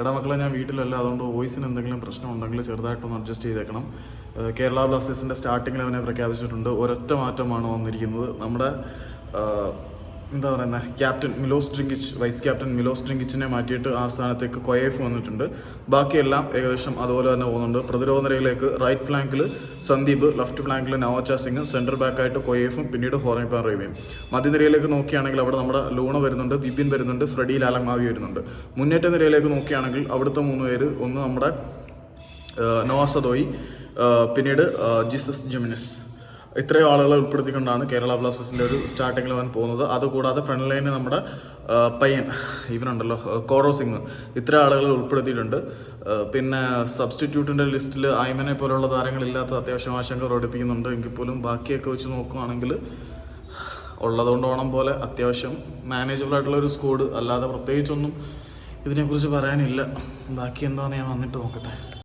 എടാ മക്കളെ ഞാൻ വീട്ടിലല്ല അതുകൊണ്ട് വോയിസിന് എന്തെങ്കിലും പ്രശ്നം ഉണ്ടെങ്കിൽ ചെറുതായിട്ടൊന്ന് അഡ്ജസ്റ്റ് ചെയ്തേക്കണം. കേരള ബ്ലാസ്റ്റേഴ്സിന്റെ സ്റ്റാർട്ടിങ്ങിൽ അവനെ പ്രഖ്യാപിച്ചിട്ടുണ്ട്. ഒരൊറ്റ മാറ്റമാണ് വന്നിരിക്കുന്നത്. നമ്മുടെ എന്താ പറയുന്നത് captain Milos Drincic vice captain Milos ഡ്രിങ്കിച്ചിനെ മാറ്റിയിട്ട് ആ സ്ഥാനത്തേക്ക് കൊയേഫ് വന്നിട്ടുണ്ട്. ബാക്കിയെല്ലാം ഏകദേശം അതുപോലെ തന്നെ പോകുന്നുണ്ട്. പ്രതിരോധ നിരയിലേക്ക് റൈറ്റ് ഫ്ലാങ്കിൽ സന്ദീപ് ലെഫ്റ്റ് ഫ്ലാങ്കിൽ നവോച്ച സിംഗ് സെന്റർ ബാക്കായിട്ട് കൊയേഫും പിന്നീട് ഹോറൈപ്പാൻ റേവിയും മധ്യനിരയിലേക്ക് നോക്കുകയാണെങ്കിൽ അവിടെ നമ്മുടെ ലൂണ വരുന്നുണ്ട് ബിബിൻ വരുന്നുണ്ട് ഫ്രെഡി ലാലമാവി വരുന്നുണ്ട്. മുന്നേറ്റ നിരയിലേക്ക് നോക്കുകയാണെങ്കിൽ അവിടുത്തെ മൂന്ന് പേര് ഒന്ന് നമ്മുടെ നോവാസദോയി പിന്നീട് ജിസസ് ജെമിനിസ്. ഇത്രയും ആളുകളെ ഉൾപ്പെടുത്തിക്കൊണ്ടാണ് കേരള ബ്ലാസ്റ്റേഴ്സിന്റെ ഒരു സ്റ്റാർട്ടിങ്ങിൽ അവൻ പോകുന്നത്. അതുകൂടാതെ ഫ്രണ്ട് ലൈനിൽ നമ്മുടെ പയ്യൻ ഇവനുണ്ടല്ലോ കോറോ സിംഗ്. ഇത്ര ആളുകളെ ഉൾപ്പെടുത്തിയിട്ടുണ്ട്. പിന്നെ സബ്സ്റ്റിറ്റ്യൂട്ടിന്റെ ലിസ്റ്റിൽ ഐമനെ പോലുള്ള താരങ്ങളില്ലാത്ത അത്യാവശ്യം ആശങ്ക പ്രകടിപ്പിക്കുന്നുണ്ട് എങ്കിൽ പോലും ബാക്കിയൊക്കെ വെച്ച് നോക്കുകയാണെങ്കിൽ ഉള്ളതുകൊണ്ട് ഓണം പോലെ അത്യാവശ്യം മാനേജബിൾ ആയിട്ടുള്ള ഒരു സ്കോഡ് അല്ലാതെ പ്രത്യേകിച്ചൊന്നും ഇതിനെക്കുറിച്ച് പറയാനില്ല. ബാക്കി എന്താണെന്ന് ഞാൻ വന്നിട്ട് നോക്കട്ടെ.